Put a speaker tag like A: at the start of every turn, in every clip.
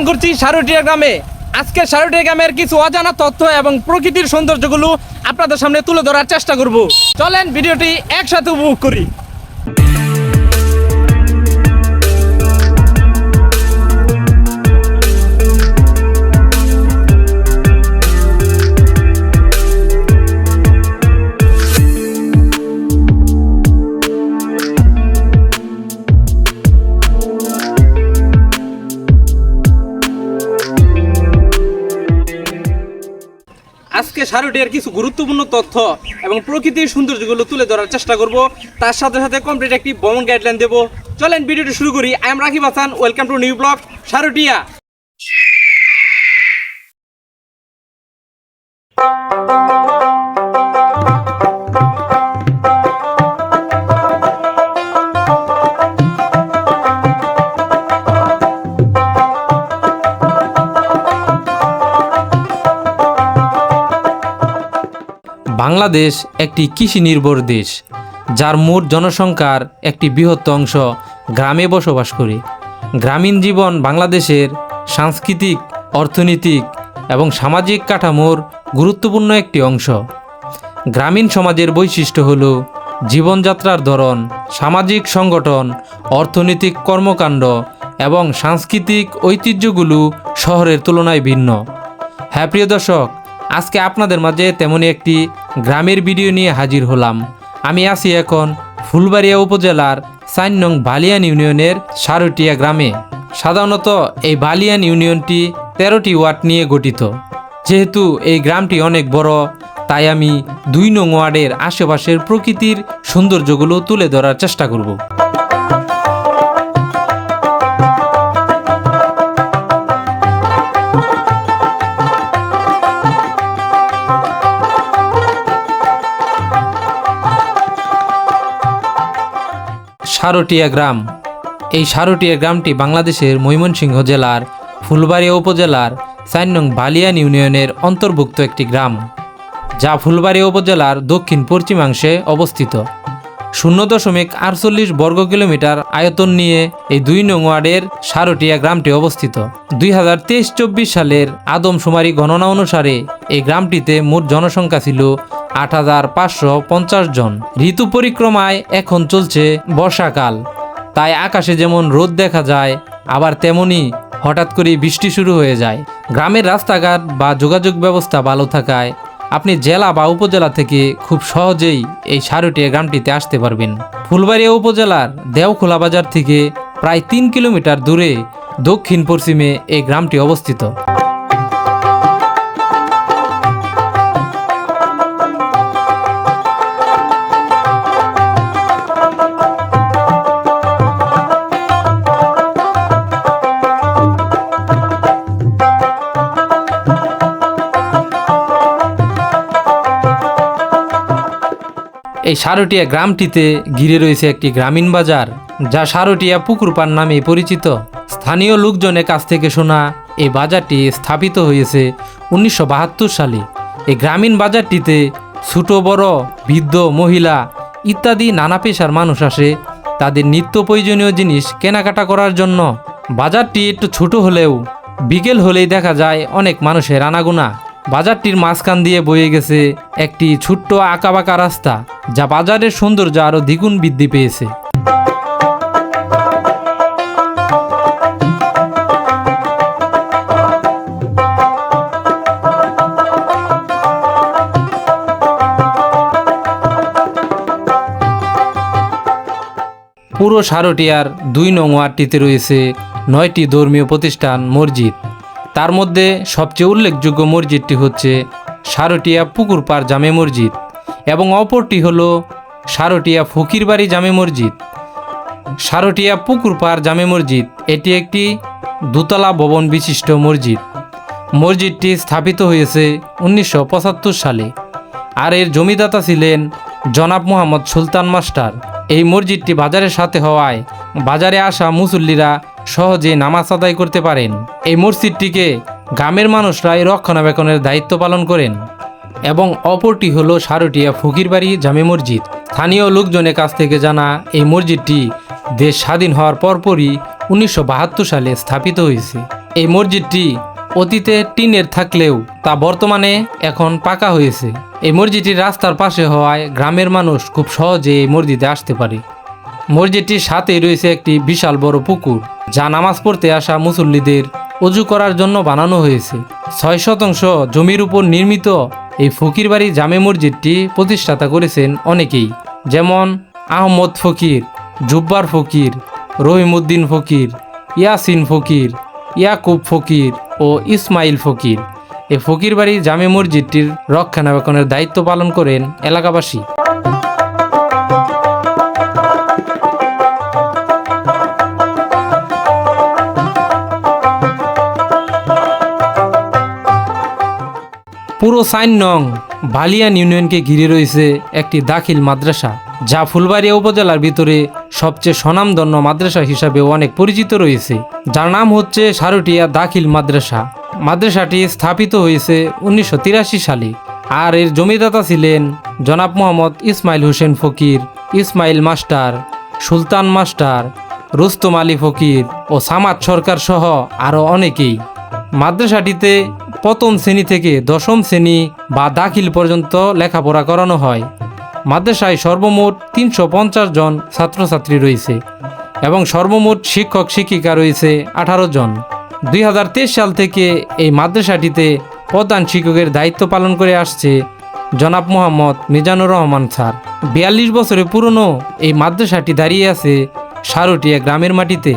A: অবস্থান করছি সারুটিয়া গ্রামে। আজকে সারুটিয়া গ্রামের কিছু অজানা তথ্য এবং প্রকৃতির সৌন্দর্যগুলো আপনাদের সামনে তুলে ধরার চেষ্টা করব। চলেন ভিডিওটি একসাথে উপভোগ করি। আজকে সারুটিয়ার কিছু গুরুত্বপূর্ণ তথ্য এবং প্রকৃতির সৌন্দর্যগুলো তুলে ধরার চেষ্টা করব। তার সাথে সাথে কমপ্লিট একটি ভ্রমণ গাইডলাইন দেবো। চলেন ভিডিওটি শুরু করি। I am Rakib Hasan. Welcome to new blog Sarutia
B: Bangladesh একটি কৃষি নির্ভর দেশ, যার মোট জনসংখ্যার একটি বৃহৎ অংশ গ্রামে বসবাস করে। গ্রামীণ জীবন বাংলাদেশের সাংস্কৃতিক, অর্থনৈতিক এবং সামাজিক কাঠামোর গুরুত্বপূর্ণ একটি অংশ। গ্রামীণ সমাজের বৈশিষ্ট্য হল জীবনযাত্রার ধরন, সামাজিক সংগঠন, অর্থনৈতিক কর্মকাণ্ড এবং সাংস্কৃতিক ঐতিহ্যগুলো শহরের তুলনায় ভিন্ন। হ্যাঁ প্রিয় দর্শক, আজকে আপনাদের মাঝে তেমনই একটি গ্রামের ভিডিও নিয়ে হাজির হলাম। আমি আছি এখন ফুলবাড়িয়া উপজেলার চার নং বালিয়ান ইউনিয়নের সারটিয়া গ্রামে। সাধারণত এই বালিয়ান ইউনিয়নটি তেরোটি ওয়ার্ড নিয়ে গঠিত। যেহেতু এই গ্রামটি অনেক বড়, তাই আমি দুই নং ওয়ার্ডের আশেপাশের প্রকৃতির সৌন্দর্যগুলো তুলে ধরার চেষ্টা করব। সারটিয়া গ্রাম। এই সারটিয়া গ্রামটি বাংলাদেশের ময়মনসিংহ জেলার ফুলবাড়িয়া উপজেলার চার নং বালিয়ান ইউনিয়নের অন্তর্ভুক্ত একটি গ্রাম, যা ফুলবাড়িয়া উপজেলার দক্ষিণ পশ্চিমাংশে অবস্থিত। শূন্য দশমিক আটচল্লিশ বর্গ কিলোমিটার আয়তন নিয়ে এই দুই নং ওয়ার্ডের সারটিয়া গ্রামটি অবস্থিত। দুই হাজার তেইশ চব্বিশ সালের আদমশুমারি গণনা অনুসারে এই গ্রামটিতে মোট জনসংখ্যা ছিল আট হাজার পাঁচশো পঞ্চাশ জন। ঋতু পরিক্রমায় এখন চলছে বর্ষাকাল। তাই আকাশে যেমন রোদ দেখা যায়, আবার তেমনই হঠাৎ করে বৃষ্টি শুরু হয়ে যায়। গ্রামের রাস্তাঘাট বা যোগাযোগ ব্যবস্থা ভালো থাকায় আপনি জেলা বা উপজেলা থেকে খুব সহজেই এই সারুটিয়া গ্রামটিতে আসতে পারবেন। ফুলবাড়িয়া উপজেলার দেওখোলা বাজার থেকে প্রায় তিন কিলোমিটার দূরে দক্ষিণ পশ্চিমে এই গ্রামটি অবস্থিত। এই সারটিয়া গ্রামটিতে ঘিরে রয়েছে একটি গ্রামীণ বাজার, যা সারটিয়া পুকুরপার নামে পরিচিত। স্থানীয় লোকজনের কাছ থেকে শোনা এই বাজারটি স্থাপিত হয়েছে উনিশশো বাহাত্তর সালে। এই গ্রামীণ বাজারটিতে ছোট, বড়, বৃদ্ধ, মহিলা ইত্যাদি নানা পেশার মানুষ আসে। তাদের নিত্য প্রয়োজনীয় জিনিস কেনাকাটা করার জন্য। বাজারটি একটু ছোট হলেও বিকেল হলেই দেখা যায় অনেক মানুষের আনাগোনা। বাজারটির মাঝখান দিয়ে বয়ে গেছে একটি ছোট্ট আঁকাবাঁকা রাস্তা। যা বাজারের সৌন্দর্য আরও দ্বিগুণ বৃদ্ধি পেয়েছে। পুরো সারটিয়ার দুই নং ওয়ার্ডটিতে রয়েছে নয়টি ধর্মীয় প্রতিষ্ঠান মসজিদ। তার মধ্যে সবচেয়ে উল্লেখযোগ্য মসজিদটি হচ্ছে সারটিয়া পুকুরপাড় জামে মসজিদ। এবং অপরটি হল সারটিয়া ফকিরবাড়ি জামে মসজিদ। সারটিয়া পুকুরপাড় জামে মসজিদ, এটি একটি দোতলা ভবন বিশিষ্ট মসজিদ। মসজিদটি স্থাপিত হয়েছে উনিশশো পঁচাত্তর সালে আর এর জমিদাতা ছিলেন জনাব মোহাম্মদ সুলতান মাস্টার। এই মসজিদটি বাজারের সাথে হওয়ায় বাজারে আসা মুসল্লিরা সহজে নামাজ আদায় করতে পারেন। এই মসজিদটিকে গ্রামের মানুষরাই রক্ষণাবেক্ষণের দায়িত্ব পালন করেন। এবং অপরটি হলো সারটিয়া ফকিরবাড়ি জামে মসজিদ। স্থানীয় লোকজনের কাছ থেকে জানা, এই মসজিদটি দেশ স্বাধীন হওয়ার পরপরই উনিশশো বাহাত্তর সালে স্থাপিত হয়েছে। এই মসজিদটি অতীতে টিনের থাকলেও তা বর্তমানে এখন পাকা হয়েছে। এই মসজিদটি রাস্তার পাশে হওয়ায় গ্রামের মানুষ খুব সহজে এই মসজিদে আসতে পারে। মসজিদটির সাথেই রয়েছে একটি বিশাল বড় পুকুর, যা নামাজ পড়তে আসা মুসল্লিদের অজু করার জন্য বানানো হয়েছে। ছয় শতাংশ জমির উপর নির্মিত এই ফকির বাড়ি জামে মসজিদটি প্রতিষ্ঠাতা করেছেন অনেকেই, যেমন আহমদ ফকির, জুব্বার ফকির, রহিমউদ্দিন ফকির, ইয়াসিন ফকির, ইয়াকুব ফকির ও ইসমাইল ফকির। এই ফকিরবাড়ি জামে মসজিদটির রক্ষণাবেক্ষণের দায়িত্ব পালন করেন এলাকাবাসী। পুরো সাইন নং বালিয়ান ইউনিয়নকে ঘিরে রয়েছে একটি দাখিল মাদ্রাসা, যা ফুলবাড়িয়া উপজেলার ভিতরে সবচেয়ে স্বনামধন্য মাদ্রাসা হিসাবে অনেক পরিচিত রয়েছে। যার নাম হচ্ছে সারুটিয়া দাখিল মাদ্রাসা। মাদ্রাসাটি স্থাপিত হয়েছে উনিশশো তিরাশি সালে, আর এর জমিদাতা ছিলেন জনাব মোহাম্মদ ইসমাইল হোসেন ফকির, ইসমাইল মাস্টার, সুলতান মাস্টার, রুস্তম আলী ফকির ও সামাদ সরকার সহ আরও অনেকেই। মাদ্রাসাটিতে প্রথম শ্রেণি থেকে দশম শ্রেণি বা দাখিল পর্যন্ত লেখাপড়া করানো হয়। মাদ্রাসায় সর্বমোট তিনশো পঞ্চাশ জন ছাত্রছাত্রী রয়েছে এবং সর্বমোট শিক্ষক শিক্ষিকা রয়েছে আঠারো জন। দুই হাজার তেইশ সাল থেকে এই মাদ্রাসাটিতে প্রধান শিক্ষকের দায়িত্ব পালন করে আসছে জনাব মোহাম্মদ মিজানুর রহমান স্যার। বিয়াল্লিশ বছরের পুরনো এই মাদ্রাসাটি দাঁড়িয়ে আছে সারুটিয়া গ্রামের মাটিতে।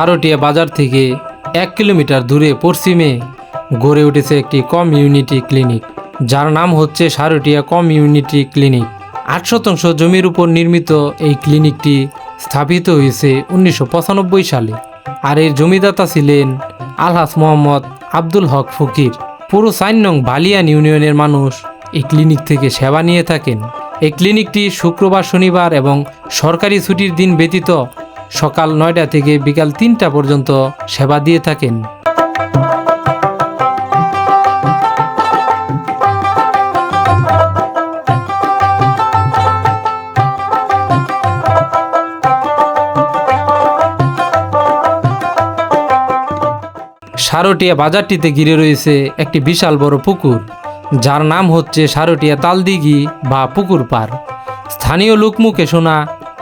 B: সারটিয়া বাজার থেকে এক কিলোমিটার দূরে পশ্চিমে গড়ে উঠেছে একটি কমিউনিটি ক্লিনিক, যার নাম হচ্ছে সারটিয়া কমিউনিটি ক্লিনিক। আট শতাংশ জমির উপর নির্মিত এই ক্লিনিকটি স্থাপিত হয়েছে উনিশশো পঁচানব্বই সালে, আর এর জমিদাতা ছিলেন আলহাস মোহাম্মদ আব্দুল হক ফকির। পুরো সাইন বালিয়ান ইউনিয়নের মানুষ এই ক্লিনিক থেকে সেবা নিয়ে থাকেন। এই ক্লিনিকটি শুক্রবার, শনিবার এবং সরকারি ছুটির দিন ব্যতীত সকাল নয়টা থেকে বিকাল তিনটা পর্যন্ত সেবা দিয়ে থাকেন। সারটিয়া বাজারটিতে ঘিরে রয়েছে একটি বিশাল বড় পুকুর, যার নাম হচ্ছে সারটিয়া তালদিঘি বা পুকুর পার। স্থানীয় লোকমুখে শোনা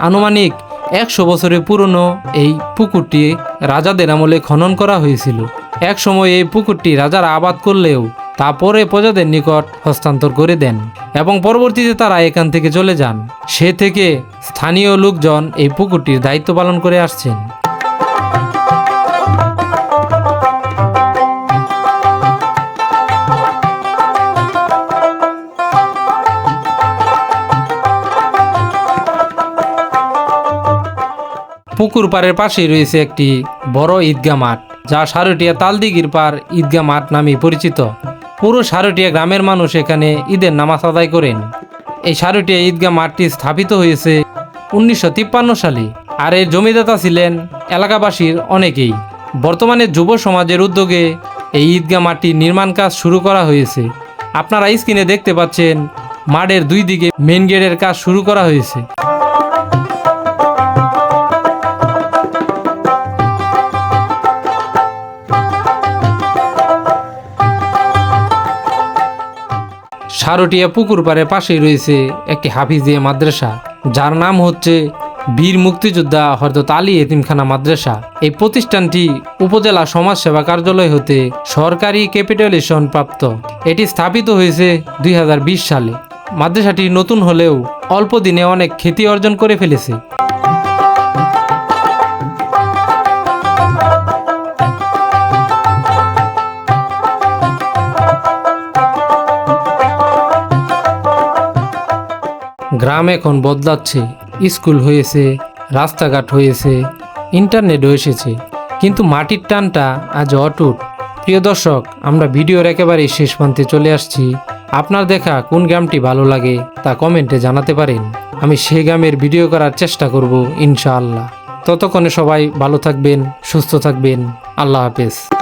B: আনুমানিক একশো বছরের পুরনো এই পুকুরটি রাজাদের আমলে খনন করা হয়েছিল। এক সময় এই পুকুরটি রাজারা আবাদ করলেও তা পরে প্রজাদের নিকট হস্তান্তর করে দেন এবং পরবর্তীতে তারা এখান থেকে চলে যান। সে থেকে স্থানীয় লোকজন এই পুকুরটির দায়িত্ব পালন করে আসছেন। পুকুর পাড়ের পাশেই রয়েছে একটি বড় ঈদগাহ মাঠ, যা সারটিয়া তালদিগির পার ঈদগাহ মাঠ নামে পরিচিত। পুরো সারটিয়া গ্রামের মানুষ এখানে ঈদের নামাজ আদায় করেন। এই সারটিয়া ঈদগাহ মাঠটি স্থাপিত হয়েছে উনিশশো তিপ্পান্ন সালে, আর এর জমিদাতা ছিলেন এলাকাবাসীর অনেকেই। বর্তমানে যুব সমাজের উদ্যোগে এই ঈদগাহ মাঠটির নির্মাণ কাজ শুরু করা হয়েছে। আপনারা স্ক্রিনে দেখতে পাচ্ছেন, মাঠের দুই দিকে মেন গেটের কাজ শুরু করা হয়েছে। সারটিয়া পুকুর পাড়ের পাশেই রয়েছে একটি হাফিজিয়া মাদ্রাসা, যার নাম হচ্ছে বীর মুক্তিযোদ্ধা হরদত আলী এতিমখানা মাদ্রাসা। এই প্রতিষ্ঠানটি উপজেলা সমাজসেবা কার্যালয় হতে সরকারি ক্যাপিটালেশন প্রাপ্ত। এটি স্থাপিত হয়েছে দুই হাজার বিশ সালে। মাদ্রাসাটি নতুন হলেও অল্প দিনে অনেক খ্যাতি অর্জন করে ফেলেছে। গ্রাম এখন বদলাচ্ছে, স্কুল হয়েছে, রাস্তাঘাট হয়েছে ইন্টারনেট এসেছে। কিন্তু মাটির টানটা আজ অটুট। প্রিয় দর্শক, আমরা ভিডিওর একেবারে শেষ প্রান্তে চলে আসছি। আপনার দেখা কোন গ্রামটি ভালো লাগে তা কমেন্টে জানাতে পারেন। আমি সে গ্রামের ভিডিও করার চেষ্টা করব ইনশাআল্লাহ। ততক্ষণে সবাই ভালো থাকবেন, সুস্থ থাকবেন। আল্লাহ হাফেজ।